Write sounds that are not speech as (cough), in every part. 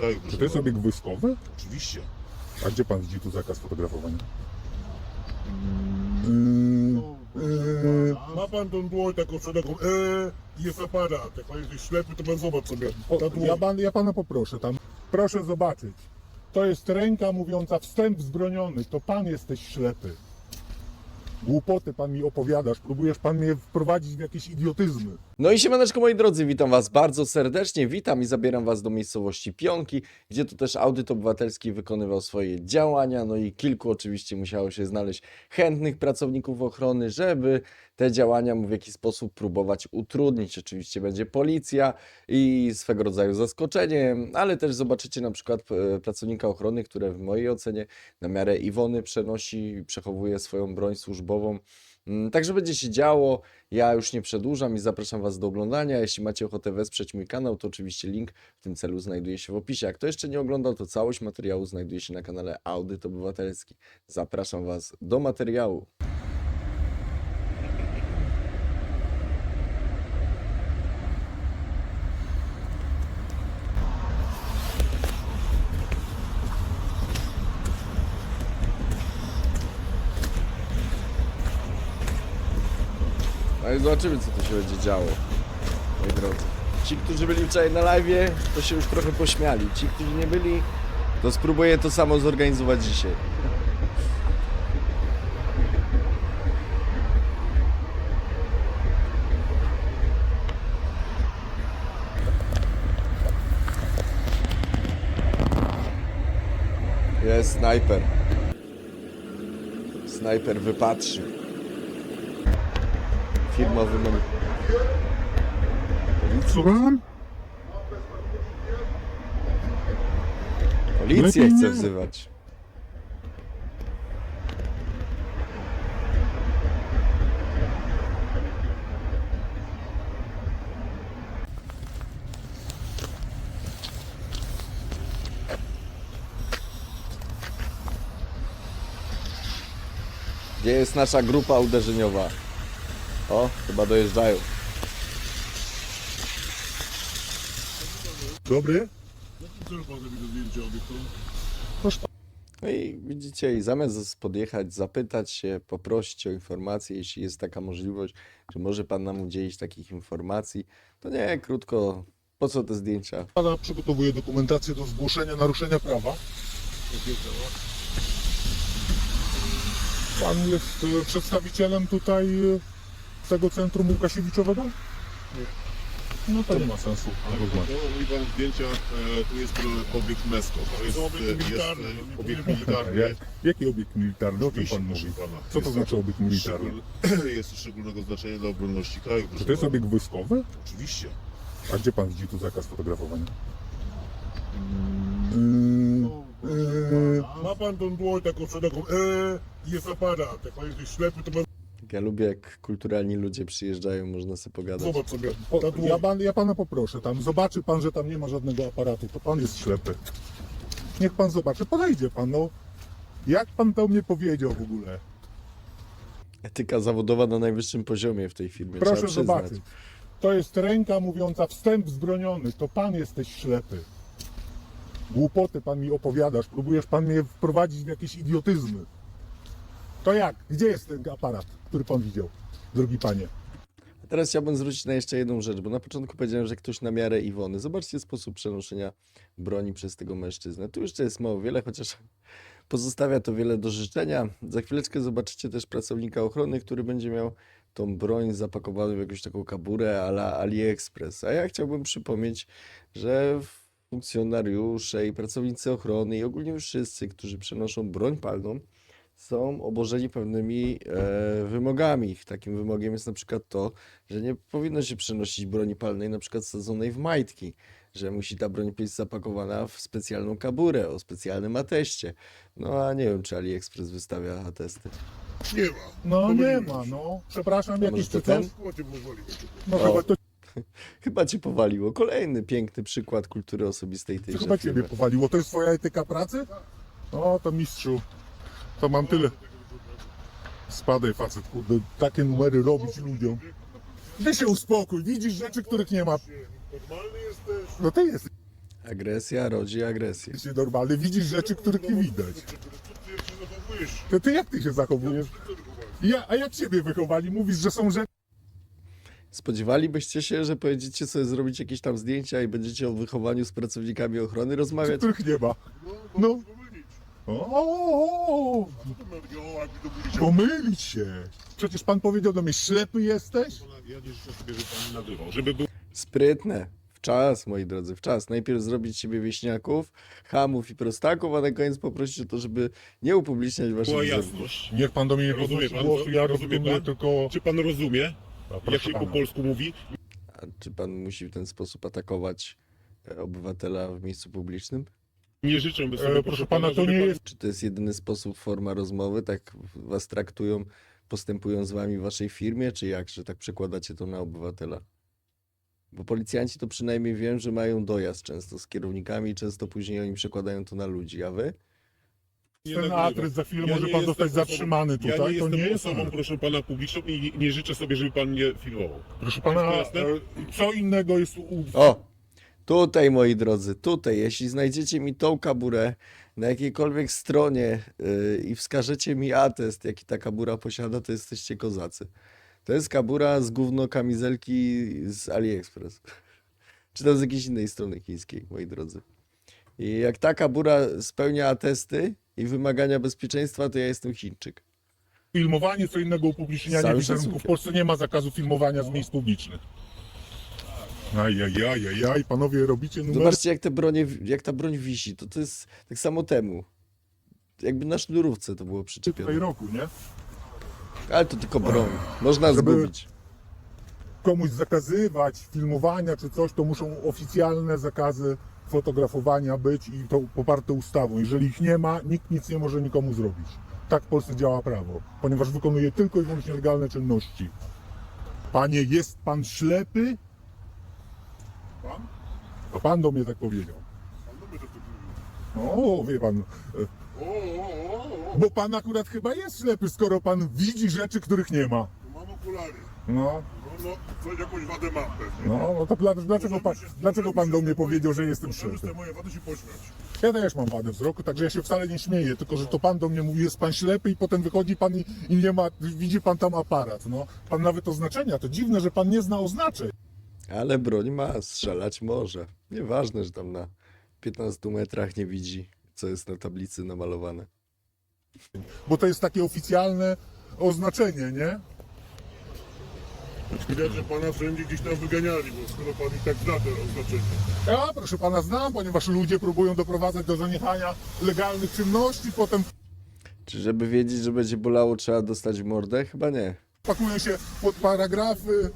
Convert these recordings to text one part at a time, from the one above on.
Tak, Czy proszę to jest obiekt wojskowy? Oczywiście. A gdzie pan widzi tu zakaz fotografowania? No, Yy, Ma pan tą dłoń taką szeroką, eee, jest aparat. Jak pan jesteś ślepy, to pan zobacz sobie. o, Ta dłoń. ja, pan, ja pana poproszę tam. Proszę zobaczyć. To jest ręka mówiąca wstęp wzbroniony. To pan jesteś ślepy. Głupoty pan mi opowiadasz. Próbujesz pan mnie wprowadzić w jakieś idiotyzmy. No i siemaneczko moi drodzy, witam was bardzo serdecznie, witam i zabieram was do miejscowości Pionki, gdzie tu też audyt obywatelski wykonywał swoje działania, no i kilku oczywiście musiało się znaleźć chętnych pracowników ochrony, żeby te działania w jakiś sposób próbować utrudnić. Oczywiście będzie policja i swego rodzaju zaskoczenie, ale też zobaczycie na przykład e, pracownika ochrony, które w mojej ocenie na miarę Iwony przenosi, przechowuje swoją broń służbową. Mm, Także będzie się działo. Ja już nie przedłużam i zapraszam Was do oglądania. Jeśli macie ochotę wesprzeć mój kanał, to oczywiście link w tym celu znajduje się w opisie. A kto jeszcze nie oglądał, to całość materiału znajduje się na kanale Audyt Obywatelski. Zapraszam Was do materiału. No i zobaczymy, co tu się będzie działo, moi drodzy. Ci, którzy byli wczoraj na live, to się już trochę pośmiali. Ci, którzy nie byli, to spróbuję to samo zorganizować dzisiaj. Jest snajper. Snajper wypatrzył. Firmowy numer. Słucham? Policję Lepiej chce nie. wzywać. Gdzie jest nasza grupa uderzeniowa? O, chyba dojeżdżają. Dobry? No i widzicie, i zamiast podjechać, zapytać się, poprosić o informację, jeśli jest taka możliwość, czy może Pan nam udzielić takich informacji, to nie, krótko, po co te zdjęcia? Pana przygotowuje dokumentację do zgłoszenia naruszenia prawa. Pan jest e, przedstawicielem tutaj e, tego centrum Łukasiewiczowego? No to nie ma sensu. Mówi pan zdjęcia, e, tu jest obiekt MESCO. To jest, obiekt e, jest militarny, e, nie obiekt militarny. Jak- Jaki obiekt militarny? O czym pan mówi? pana. Co to Jest znaczy obiekt militarny? (clears throat) Jest szczególnego znaczenia dla obronności kraju. Czy to jest obiekt wojskowy? Oczywiście. A gdzie pan widzi tu zakaz fotografowania? No, Yy, Ma pan tą dłoń taką szeroką, eee, jest aparat. Jak pan jesteś ślepy, to pan Ja lubię, jak kulturalni ludzie przyjeżdżają, można sobie pogadać. zobacz sobie. ja, pan, ja pana poproszę, tam zobaczy pan, że tam nie ma żadnego aparatu, to pan jest ślepy. Niech pan zobaczy, podejdzie pan, no. Jak pan to mnie powiedział w ogóle? Etyka zawodowa na najwyższym poziomie w tej firmie, Proszę trzeba przyznać. zobaczyć. To jest ręka mówiąca wstęp wzbroniony, to pan jesteś ślepy. Głupoty pan mi opowiadasz, próbujesz pan mnie wprowadzić w jakieś idiotyzmy. To jak? Gdzie jest ten aparat, który pan widział, drogi panie? Teraz chciałbym zwrócić na jeszcze jedną rzecz, bo na początku powiedziałem, że ktoś na miarę Iwony. Zobaczcie sposób przenoszenia broni przez tego mężczyznę. Tu jeszcze jest mało wiele, chociaż (laughs) pozostawia to wiele do życzenia. Za chwileczkę zobaczycie też pracownika ochrony, który będzie miał tą broń zapakowaną w jakąś taką kaburę a la AliExpress. A ja chciałbym przypomnieć, że funkcjonariusze i pracownicy ochrony i ogólnie wszyscy, którzy przenoszą broń palną, są obożeni pewnymi e, wymogami. Takim wymogiem jest na przykład to, że nie powinno się przenosić broni palnej, na przykład sadzonej w majtki, że musi ta broń być zapakowana w specjalną kaburę o specjalnym ateście. No a nie wiem, czy AliExpress wystawia atesty. Nie ma. No nie ma, no. Przepraszam, jakiś to ten? No chyba to (laughs) Chyba cię powaliło. Kolejny piękny przykład kultury osobistej to tejże chyba ciebie powaliło. To jest twoja etyka pracy? O, to mistrzu. To mam tyle. Spadaj facet, kurde, takie numery robić ludziom. Ty się uspokój, widzisz rzeczy, których nie ma. Normalny jesteś. No ty jest. Agresja rodzi agresję. Jesteś normalny, widzisz rzeczy, których nie widać. Co ty jak się zachowujesz? To ty jak ty się zachowujesz? Ja, a jak ciebie wychowali? Mówisz, że są rzeczy, Spodziewalibyście się, że pojedziecie sobie zrobić jakieś tam zdjęcia i będziecie o wychowaniu z pracownikami ochrony rozmawiać? których nie ma. No, No. O, pomylić się. Przecież pan powiedział do mnie, ślepy jesteś? Żeby był Sprytne. W czas, moi drodzy, w czas. Najpierw zrobić siebie wieśniaków, hamów i prostaków, a na koniec poprosić o to, żeby nie upubliczniać waszych jasność. Niech pan do mnie nie Rozumie podnosi pan? głosu, ja Rozumie rozumiem pan? tylko... Czy pan rozumie, A, jak się po polsku mówi? A czy pan musi w ten sposób atakować e, obywatela w miejscu publicznym? Nie życzę by sobie, E, proszę pana, to żeby nie pan- jest... Czy to jest jedyny sposób, forma rozmowy? Tak was traktują, postępują z wami w waszej firmie, czy jak, że tak przekładacie to na obywatela? Bo policjanci to przynajmniej wiem, że mają dojazd często z kierownikami i często później oni przekładają to na ludzi, a wy? nie Ten nagrywam. adres za chwilę Ja może nie pan jestem zostać osobą- zatrzymany Ja tutaj, nie to jestem nie jest... osobą, proszę pana, publiczną i nie życzę sobie, żeby pan mnie filmował. Proszę pana, Wszystko jasne? e, co innego jest u... O! Tutaj, moi drodzy, tutaj, jeśli znajdziecie mi tą kaburę na jakiejkolwiek stronie yy, i wskażecie mi atest, jaki ta kabura posiada, to jesteście kozacy. To jest kabura z gówno kamizelki z AliExpress. (laughs) Czy tam z jakiejś innej strony chińskiej, moi drodzy. I jak ta kabura spełnia atesty i wymagania bezpieczeństwa, to ja jestem Chińczyk. filmowanie, co innego upublicznianie wizerunku. W szacunkiem. Polsce nie ma zakazu filmowania z miejsc publicznych. Ajajajajaj, panowie robicie numer. Zobaczcie, jak, te bronie, jak ta broń wisi. To, to jest tak samo temu. Jakby na sznurówce to było przyczepione. tej roku, nie? Ale to tylko broń. Można Żeby- zgubić. Komuś zakazywać filmowania czy coś, to muszą oficjalne zakazy fotografowania być i to poparte ustawą. Jeżeli ich nie ma, nikt nic nie może nikomu zrobić. Tak w Polsce działa prawo, ponieważ wykonuje tylko i wyłącznie legalne czynności. Panie, jest pan ślepy? Pan? To pan do mnie tak powiedział. Pan do mnie tak mówił. O, wie pan, e, O, o, o, o. bo pan akurat chyba jest ślepy, skoro pan widzi rzeczy, których nie ma. Tu mam okulary. No, No, no, coś jakąś wadę mam pewnie. no, no to dla- dlaczego pan, się- dlaczego pan do mnie powiedział, że jestem ślepy? tej mojej wady się pośmiać. Ja też mam wadę wzroku, także ja się wcale nie śmieję, tylko że to pan do mnie mówi, jest pan ślepy i potem wychodzi pan i, i nie ma, widzi pan tam aparat, no. Pan nawet oznaczenia, to dziwne, że pan nie zna oznaczeń. Ale broń ma, strzelać może. Nieważne, że tam na 15 metrach nie widzi, co jest na tablicy namalowane. Bo to jest takie oficjalne oznaczenie, nie? Widać, że pana wszędzie gdzieś tam wyganiali, bo skoro pan i tak zna te oznaczenie. Ja, proszę pana, znam, ponieważ ludzie próbują doprowadzać do zaniechania legalnych czynności, potem Czy żeby wiedzieć, że będzie bolało, trzeba dostać w mordę? Chyba nie. pakują się pod paragrafy.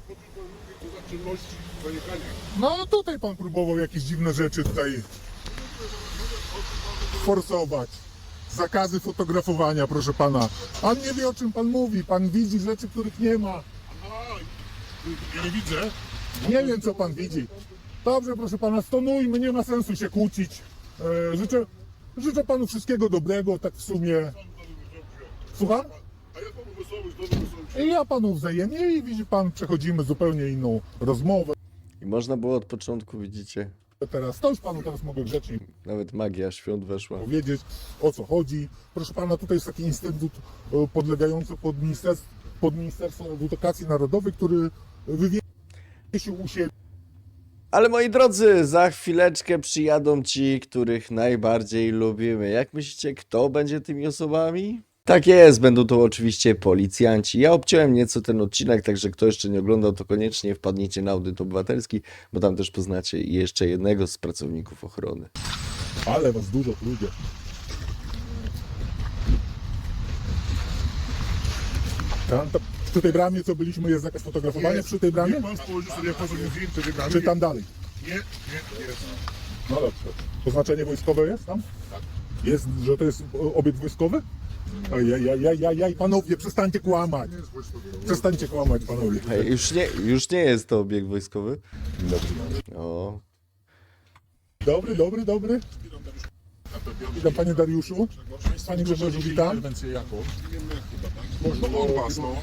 Czynności zaniechania. No tutaj pan próbował jakieś dziwne rzeczy tutaj forsować. Zakazy fotografowania, proszę pana. Pan nie wie o czym pan mówi, pan widzi rzeczy, których nie ma. Aha, ja nie widzę. Nie wiem co pan widzi. Dobrze, proszę pana, stonujmy, nie ma sensu się kłócić. E, życzę, życzę panu wszystkiego dobrego, tak w sumie. Słucham? A ja panu wesoły, zdrowy, wesoły. I ja panu wzajemnie i widzi pan, przechodzimy zupełnie inną rozmowę. I można było od początku, widzicie, Teraz to już panu teraz mogę grzecznie nawet magia świąt weszła. powiedzieć o co chodzi. Proszę pana, tutaj jest taki instytut e, podlegający pod ministerstwo, pod Ministerstwo Edukacji Narodowej, który wywiesił u siebie Ale moi drodzy, za chwileczkę przyjadą ci, których najbardziej lubimy. Jak myślicie, kto będzie tymi osobami? Tak jest, będą to oczywiście policjanci. Ja obciąłem nieco ten odcinek, także kto jeszcze nie oglądał, to koniecznie wpadnijcie na audyt obywatelski, bo tam też poznacie jeszcze jednego z pracowników ochrony. Ale was dużo ludzie. Tam, to, przy tej bramie, co byliśmy, jest zakaz fotografowania przy tej bramie? Spojrzy sobie, sobie zdjęcie. Czy tam dalej? Nie, nie, jest. No dobrze. Oznaczenie wojskowe jest tam? Jest, że to jest obiekt wojskowy? Ajajajajaj, panowie, przestańcie kłamać. Przestańcie kłamać, panowie. Hej, już nie, już nie jest to obiekt wojskowy. Dobry, O, dobry, dobry. dobry. Witam panie Dariuszu. Panie Grzegorzu, witam. Można on was, no.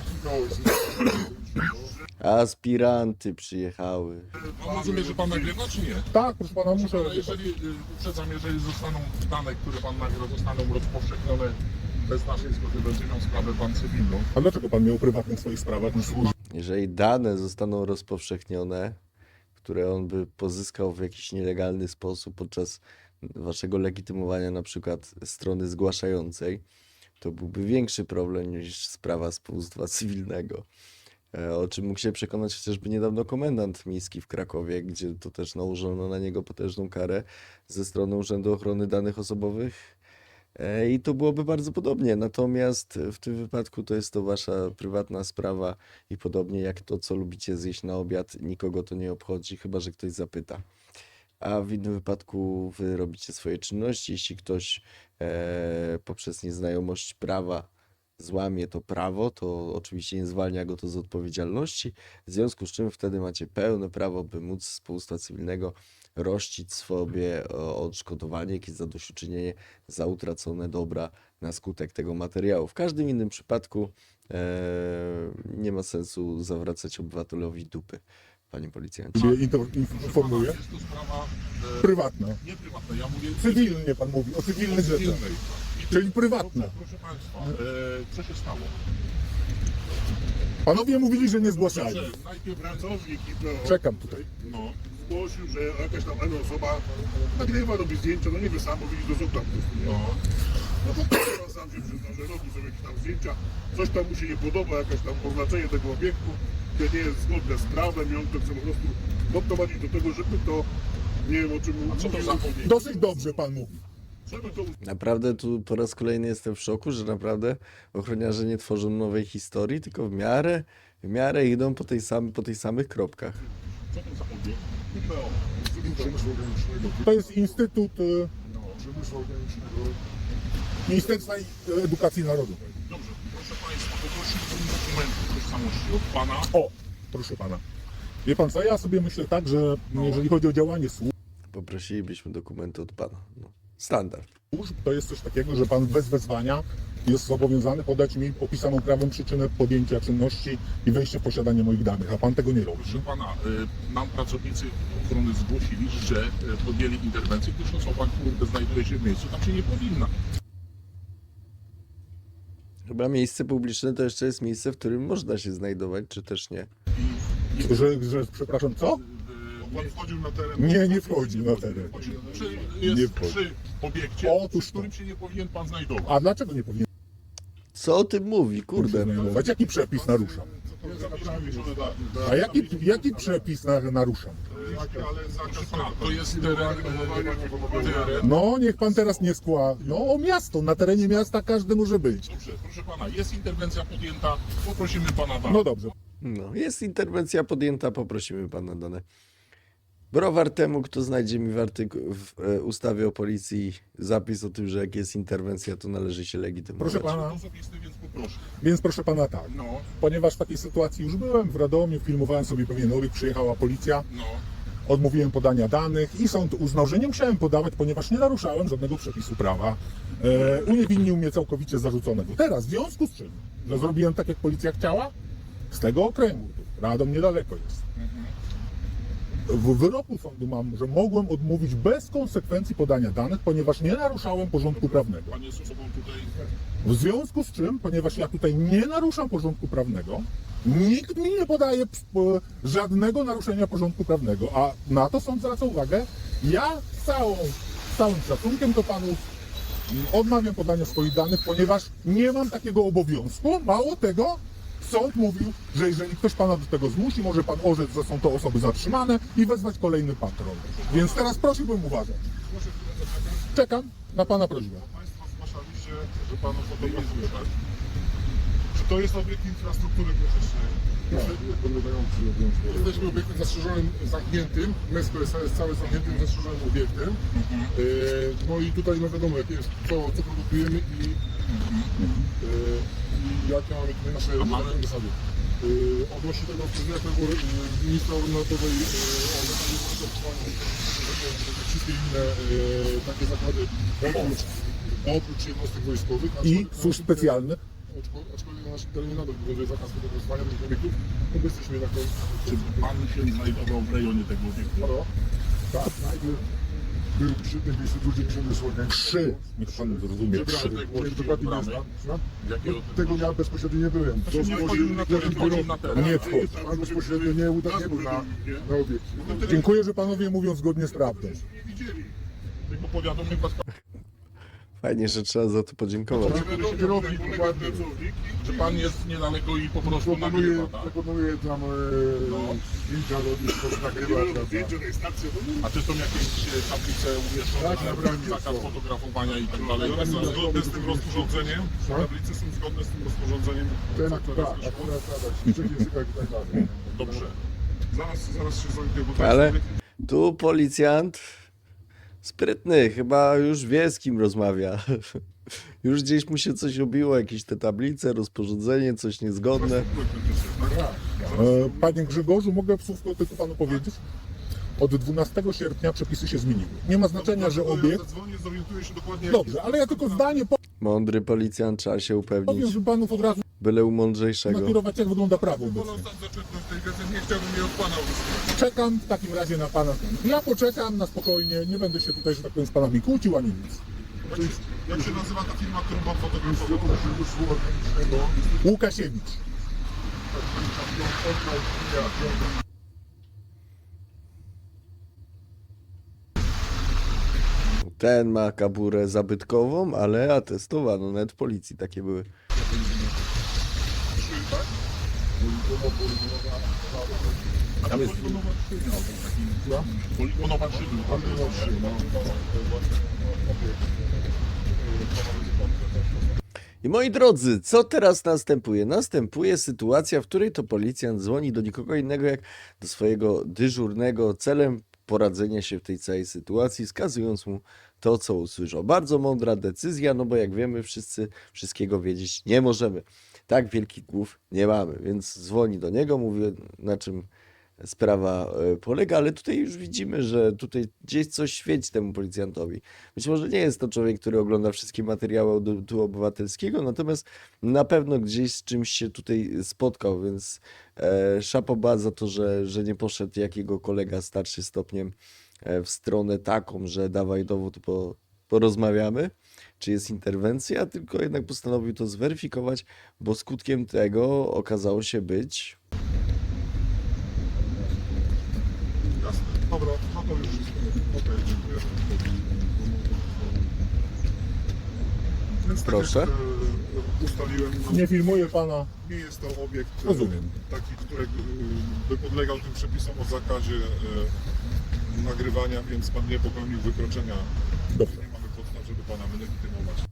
Aspiranty przyjechały. Mam rozumieć, że pan nagrywa, czy nie? Tak, proszę pana, muszę... Ale jeżeli, y, uprzedzam, jeżeli zostaną dane, które pan nagra, zostaną rozpowszechnione bez naszej zgody, będzie miał sprawę pan cywilną. A dlaczego pan mnie uprywatnia w swoich sprawach nie służy? Jeżeli dane zostaną rozpowszechnione, które on by pozyskał w jakiś nielegalny sposób podczas waszego legitymowania na przykład strony zgłaszającej, to byłby większy problem niż sprawa z powództwa cywilnego. E, O czym mógł się przekonać chociażby niedawno komendant miejski w Krakowie, gdzie to też nałożono na niego potężną karę ze strony Urzędu Ochrony Danych Osobowych. E, I to byłoby bardzo podobnie. Natomiast w tym wypadku to jest to wasza prywatna sprawa i podobnie jak to, co lubicie zjeść na obiad, nikogo to nie obchodzi, chyba że ktoś zapyta. A w innym wypadku wy robicie swoje czynności. Jeśli ktoś e, poprzez nieznajomość prawa złamie to prawo, to oczywiście nie zwalnia go to z odpowiedzialności. W związku z czym wtedy macie pełne prawo, by móc z powództwa cywilnego rościć sobie o odszkodowanie, jakieś zadośćuczynienie za utracone dobra na skutek tego materiału. W każdym innym przypadku e, nie ma sensu zawracać obywatelowi dupy, panie policjancie. Ciebie inter- informuję. Jest to sprawa e, Prywatna. nie prywatna, ja mówię Cywilnie pan mówi, o cywilnych rzeczach. cywilnej. I Czyli prywatne. Proszę państwa, e, co się stało? Panowie mówili, że nie zgłaszali. Że najpierw Pracownik IPO Czekam tutaj. no, zgłosił, że jakaś tam N osoba nagrywa, robi zdjęcia, no nie wie sam, mówić do nie? no, No to pan sam się przyznał, że robi sobie jakieś tam zdjęcia, coś tam mu się nie podoba, jakaś tam oznaczenie tego obiektu, które nie jest zgodne z prawem i on to chce po prostu doprowadzić do tego, żeby to, nie wiem o czym co to za mówił, obiekt? Dosyć dobrze pan mówi. żeby to Naprawdę tu po raz kolejny jestem w szoku, że naprawdę ochroniarze nie tworzą nowej historii, tylko w miarę, w miarę idą po tej, sam, po tych samych kropkach. Co to za Przemysłu Organicznego, To jest Instytut No, Przemysłu Organicznego, Ministerstwa Edukacji Narodowej. dobrze, proszę państwa, poprosiłbym dokumenty tożsamości od pana. O, proszę pana. Wie pan co, ja sobie myślę tak, że jeżeli chodzi o działanie służb, Poprosilibyśmy dokumenty od pana. No, standard. to jest coś takiego, że pan bez wezwania jest zobowiązany podać mi opisaną prawem przyczynę podjęcia czynności i wejścia w posiadanie moich danych, a pan tego nie robi. Proszę pana, y, nam pracownicy ochrony zgłosili, że y, podjęli interwencję, gdyż osoba, która znajduje się w miejscu, tam się nie powinna. Chyba miejsce publiczne to jeszcze jest miejsce, w którym można się znajdować, czy też nie. I, i Że, że przepraszam, co? Pan wchodził na teren. Nie, nie wchodzi na teren. Nie jest wchodzi. przy obiekcie, Otóż w to. którym się nie powinien pan znajdować. A dlaczego nie powinien Co o tym mówi, kurde? znajdować? Jaki przepis naruszam? Nie. A jaki, jaki przepis na, naruszam? Ale proszę pana, to jest teren, y, teren. No, niech pan teraz nie skła. No, o miasto. Na terenie miasta każdy może być. Dobrze, proszę pana, jest interwencja podjęta, poprosimy pana dane. No dobrze. No, jest interwencja podjęta, poprosimy pana dane. Browar temu, kto znajdzie mi w, artyku- w e, ustawie o policji zapis o tym, że jak jest interwencja, to należy się legitymować. Proszę pana. Osobisty, więc poproszę. Więc proszę pana tak. No, Ponieważ w takiej sytuacji już byłem w Radomiu, filmowałem sobie pewien obiekt, przyjechała policja, no. odmówiłem podania danych i sąd uznał, że nie musiałem podawać, ponieważ nie naruszałem żadnego przepisu prawa. E, uniewinnił mnie całkowicie zarzuconego. Teraz, w związku z czym, że zrobiłem tak, jak policja chciała, z tego okręgu, Radom niedaleko jest. W wyroku sądu mam, że mogłem odmówić bez konsekwencji podania danych, ponieważ nie naruszałem porządku prawnego. Pan jest osobą tutaj W związku z czym, ponieważ ja tutaj nie naruszam porządku prawnego, nikt mi nie podaje żadnego naruszenia porządku prawnego, a na to sąd zwraca uwagę. Ja całą, całym szacunkiem do panów mm, odmawiam podania swoich danych, ponieważ nie mam takiego obowiązku. Mało tego, sąd mówił, że jeżeli ktoś pana do tego zmusi, może pan orzec, że są to osoby zatrzymane i wezwać kolejny patrol. Więc teraz prosiłbym uważać. Czekam na pana prośbę. Państwo zgłaszaliście, że Panu fotografuje, tak? Czy to jest obiekt infrastruktury krytycznej? Jesteśmy obiektem zastrzeżonym, zamkniętym. MESCO jest cały zamkniętym, zastrzeżonym obiektem. E, No i tutaj no wiadomo, jakie jest, co, co produkujemy i, e, i jakie mamy tutaj nasze nasze zasady. E, Odnośnie tego wskazania tego e, ministra ordynatorskiej o zastosowanie wszystkie inne e, takie zakłady oprócz, oprócz jednostek wojskowych. I służb specjalnych. Aczko- aczkolwiek na naszym terenie nadal obowiązuje zakaz fotografowania tych obiektów, no bo jesteśmy jednak. Czy pan się znajdował w rejonie tego obiektu? Halo? Tak, najpierw był przy tym miejscu duży przemysłowy. Trzy. Niech pan zrozumie. Nie, dokładnie nie znam. znam. Jakiego No, tego ja bezpośrednio nie byłem. To nie wchodził na teren, wchodził na teren. Nie wchodź. Pan bezpośrednio nie, uda- nie był na, na obiekcie. Dziękuję, że panowie mówią zgodnie z prawdą. Widzieli. Tylko powiadomił was Fajnie, że trzeba za to podziękować. Dokładnie. że pan jest niedaleko i po prostu Proponuję, nagrywa, tak? proponuję tam e, zdjęcia robić, to Nie nagrywać. no A czy są jakieś e, tablice umieszczone Tak, na naprawdę zakaz są. fotografowania i tak dalej? Tak, One są tak. zgodne z tym rozporządzeniem? Co? Tablice są zgodne z tym rozporządzeniem? Ten, które tak, wyszło? akurat tak, w trzech językach i tak dalej. Dobrze. Zaraz, zaraz się zajmę, bo to Ale jest tu policjant sprytny, chyba już wie z kim rozmawia. (laughs) Już gdzieś mu się coś obiło, jakieś te tablice, rozporządzenie, coś niezgodne. E, Panie Grzegorzu, mogę słówko tylko panu powiedzieć? Od 12 sierpnia przepisy się zmieniły. Nie ma znaczenia, że obiekt... zadzwonię, zorientuję się dokładnie. Dobrze, ale ja tylko zdanie Mądry policjant, trzeba się powiem, upewnić. żeby panów od razu Byle u mądrzejszego. nakierować, jak wygląda prawo Wolę obecnie. tam zaczerpnąć tej wiedzy, nie chciałbym jej od pana uzyskać. Czekam w takim razie na pana. Ja poczekam na spokojnie, nie będę się tutaj, że tak powiem, z panami kłócił ani nic. Jak się, jak się nazywa ta firma, którą pan fotografował? Łukasiewicz. Ten ma kaburę zabytkową, ale atestowano, nawet w policji takie były. Tam jest poligonowa trzy był. I moi drodzy, co teraz następuje? Następuje sytuacja, w której to policjant dzwoni do nikogo innego jak do swojego dyżurnego celem poradzenia się w tej całej sytuacji, wskazując mu to, co usłyszał. Bardzo mądra decyzja, no bo jak wiemy, wszyscy wszystkiego wiedzieć nie możemy. Tak wielkich głów nie mamy, więc dzwoni do niego, mówi na czym sprawa e, polega, ale tutaj już widzimy, że tutaj gdzieś coś świeci temu policjantowi. Być może nie jest to człowiek, który ogląda wszystkie materiały audytu obywatelskiego, natomiast na pewno gdzieś z czymś się tutaj spotkał, więc e, szapoba za to, że, że nie poszedł jak jego kolega starszy stopniem w stronę taką, że dawaj dowód, po, porozmawiamy, czy jest interwencja, tylko jednak postanowił to zweryfikować, bo skutkiem tego okazało się być Jasne. Dobra, no to już wszystko. Okej, dziękuję. Więc tak Proszę. Jak, e, ustaliłem, no, Nie filmuję pana. nie jest to obiekt e, Rozumiem. taki, który e, by podlegał tym przepisom o zakazie e, nagrywania, więc pan nie popełnił wykroczenia. Dobrze. Nie mamy podstaw, żeby pana wylegitymować.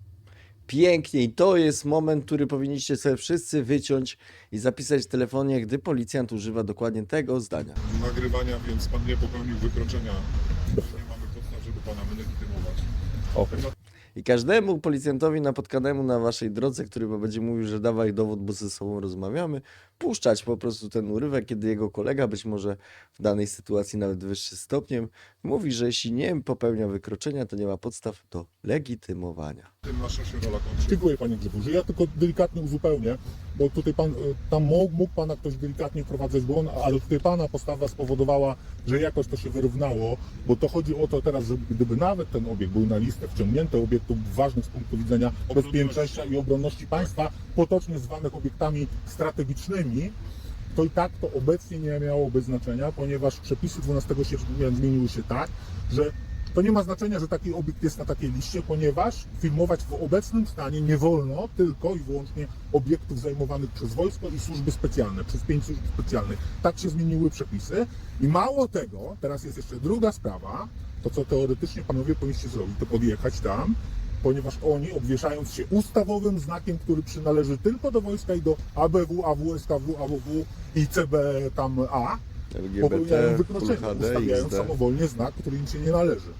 Pięknie i to jest moment, który powinniście sobie wszyscy wyciąć i zapisać w telefonie, gdy policjant używa dokładnie tego zdania. Nagrywania, więc pan nie popełnił wykroczenia. Nie mamy podstaw, żeby pana wylegitymować. I każdemu policjantowi napotkanemu na waszej drodze, który będzie mówił, że dawaj dowód, bo ze sobą rozmawiamy, puszczać po prostu ten urywek, kiedy jego kolega, być może w danej sytuacji nawet wyższy stopniem, mówi, że jeśli nie popełnia wykroczenia, to nie ma podstaw do legitymowania. Tym nasza się rola kończy. Dziękuję panie Grzegorzu. Ja tylko delikatnie uzupełnię, bo tutaj pan, e, tam mógł, mógł pana ktoś delikatnie wprowadzać w błąd, ale tutaj pana postawa spowodowała, że jakoś to się wyrównało, bo to chodzi o to teraz, że gdyby nawet ten obiekt był na listę wciągnięty obiektów ważnych z punktu widzenia bezpieczeństwa i obronności państwa, potocznie zwanych obiektami strategicznymi, to i tak to obecnie nie miałoby znaczenia, ponieważ przepisy 12 sierpnia zmieniły się tak, że to nie ma znaczenia, że taki obiekt jest na takiej liście, ponieważ filmować w obecnym stanie nie wolno tylko i wyłącznie obiektów zajmowanych przez wojsko i służby specjalne, przez pięć służb specjalnych. Tak się zmieniły przepisy. I mało tego, teraz jest jeszcze druga sprawa, to co teoretycznie panowie powinniście zrobić, to podjechać tam, ponieważ oni, obwieszając się ustawowym znakiem, który przynależy tylko do wojska i do ABW, AWSKW, AWW i CB tam A, popełniają LGBT, wykroczenie, HD, ustawiając XD. samowolnie znak, który im się nie należy.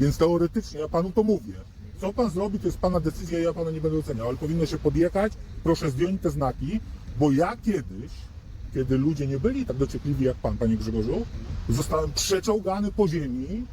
Więc teoretycznie, ja panu to mówię. Co pan zrobi, to jest pana decyzja, ja pana nie będę oceniał, ale powinno się podjechać, proszę zdjąć te znaki, bo ja kiedyś, kiedy ludzie nie byli tak dociekliwi jak pan, panie Grzegorzu, zostałem przeczołgany po ziemi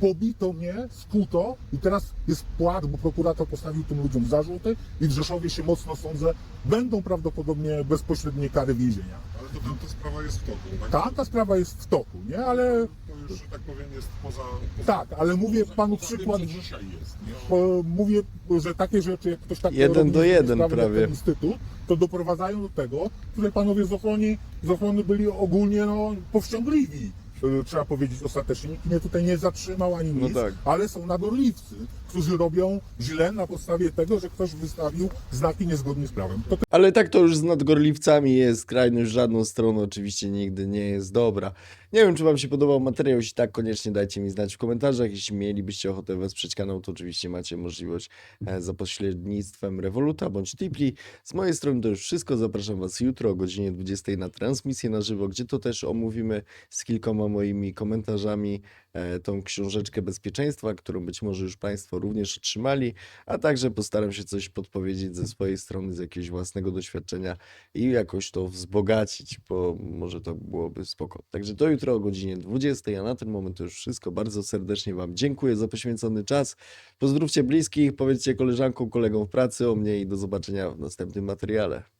pobito mnie, skuto i teraz jest płat, bo prokurator postawił tym ludziom zarzuty i w Rzeszowie się mocno sądzę, będą prawdopodobnie bezpośrednie kary więzienia. Ale to tamta sprawa jest w toku, tak? Ta, ta sprawa jest w toku, nie? Ale To już, że tak powiem, jest poza... poza tak, ale mówię panu Poza tym, przykład, co dzisiaj jest. Nie? mówię, że takie rzeczy, jak ktoś tak Jeden robi, do jeden prawie. ten instytut, to doprowadzają do tego, że panowie z ochrony, z ochrony byli ogólnie no, powściągliwi. Y, Trzeba powiedzieć ostatecznie. Nikt mnie tutaj nie zatrzymał ani No nic, tak. ale są nadorliwcy, którzy robią źle na podstawie tego, że ktoś wystawił znaki niezgodnie z prawem. To Ale tak to już z nadgorliwcami jest. Skrajność żadną stroną oczywiście nigdy nie jest dobra. Nie wiem, czy Wam się podobał materiał. Jeśli tak, koniecznie dajcie mi znać w komentarzach. Jeśli mielibyście ochotę wesprzeć kanał, to oczywiście macie możliwość e, za pośrednictwem Revoluta bądź Tipli. Z mojej strony to już wszystko. Zapraszam Was jutro o godzinie 20 na transmisję na żywo, gdzie to też omówimy z kilkoma moimi komentarzami tą książeczkę bezpieczeństwa, którą być może już Państwo również otrzymali, a także postaram się coś podpowiedzieć ze swojej strony, z jakiegoś własnego doświadczenia i jakoś to wzbogacić, bo może to byłoby spoko. Także to jutro o godzinie 20, a na ten moment to już wszystko. Bardzo serdecznie Wam dziękuję za poświęcony czas. Pozdrówcie bliskich, powiedzcie koleżankom, kolegom w pracy o mnie i do zobaczenia w następnym materiale.